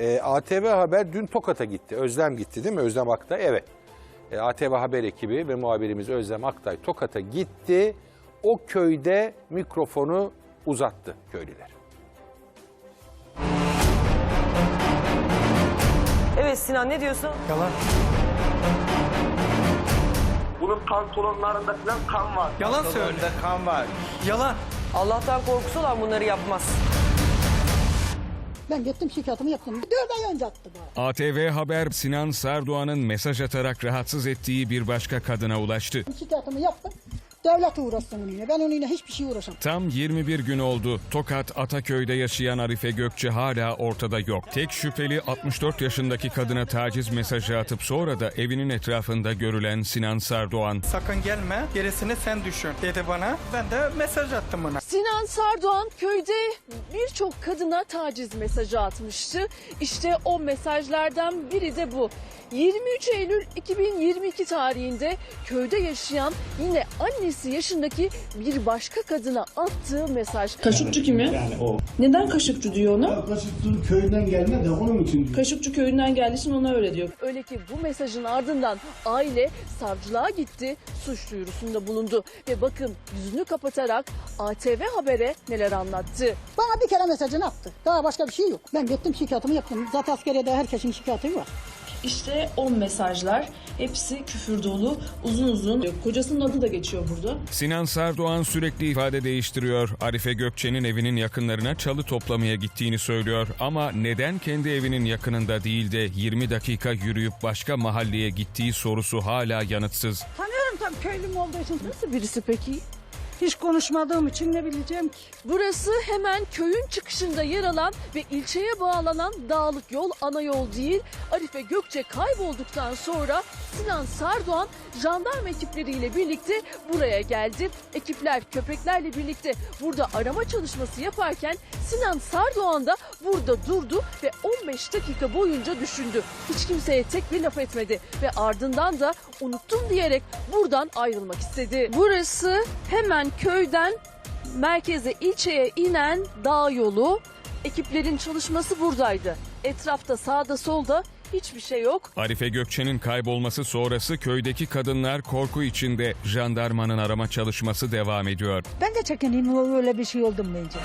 E, ATV Haber dün Tokat'a gitti. Özlem gitti değil mi? Özlem Aktay. Evet. E, ATV Haber ekibi ve muhabirimiz Özlem Aktay Tokat'a gitti. O köyde mikrofonu uzattı köylüler. Evet Sinan ne diyorsun? Yalan. Bunun pantolonlarında falan kan var. Yalan söyle. kan var. Yalan. Allah'tan korkusu olan bunları yapmaz. Ben gittim şikayetimi yaptım. Dört ay önce attı bana. ATV Haber Sinan Sardoğan'ın mesaj atarak rahatsız ettiği bir başka kadına ulaştı. Şikayetimi yaptım. Devlet uğraşsın onunla. Ben onunla hiçbir şey uğraşamam. Tam 21 gün oldu. Tokat Ataköy'de yaşayan Arife Gökçe hala ortada yok. Tek şüpheli 64 yaşındaki kadına taciz mesajı atıp sonra da evinin etrafında görülen Sinan Sardoğan. Sakın gelme. Gerisini sen düşün dedi bana. Ben de mesaj attım ona. Sinan Sardoğan köyde birçok kadına taciz mesajı atmıştı. İşte o mesajlardan biri de bu. 23 Eylül 2022 tarihinde köyde yaşayan yine annesi yaşındaki bir başka kadına attığı mesaj. Kaşıkçı kimi? Neden Kaşıkçı diyor ona? Kaşıklı köyünden gelme de onun için diyor. Kaşıkçı köyünden geldiği için ona öyle diyor. Öyle ki bu mesajın ardından aile savcılığa gitti, suç duyurusunda bulundu. Ve bakın yüzünü kapatarak ATV Haber'e neler anlattı. Bana bir kere mesajını attı. Daha başka bir şey yok. Ben gittim şikayetimi yaptım. Zaten askeriyede herkesin şikayeti var. İşte o mesajlar hepsi küfür dolu, uzun uzun. Kocasının adı da geçiyor burada. Sinan Sardoğan sürekli ifade değiştiriyor. Arife Gökçe'nin evinin yakınlarına çalı toplamaya gittiğini söylüyor. Ama neden kendi evinin yakınında değil de 20 dakika yürüyüp başka mahalleye gittiği sorusu hala yanıtsız. Tanıyorum tabii köylüm olduğu için. Nasıl birisi peki? Hiç konuşmadığım için ne bileceğim ki. Burası hemen köyün çıkışında yer alan ve ilçeye bağlanan dağlık yol ana yol değil. Arife Gökçe kaybolduktan sonra Sinan Sardoğan jandarma ekipleriyle birlikte buraya geldi. Ekipler köpeklerle birlikte burada arama çalışması yaparken Sinan Sardoğan da burada durdu ve 15 dakika boyunca düşündü. Hiç kimseye tek bir laf etmedi ve ardından da unuttum diyerek buradan ayrılmak istedi. Burası hemen köyden merkeze ilçeye inen dağ yolu. Ekiplerin çalışması buradaydı. Etrafta sağda solda hiçbir şey yok. Arife Gökçe'nin kaybolması sonrası köydeki kadınlar korku içinde jandarmanın arama çalışması devam ediyor. Ben de çekineyim öyle bir şey oldum bence.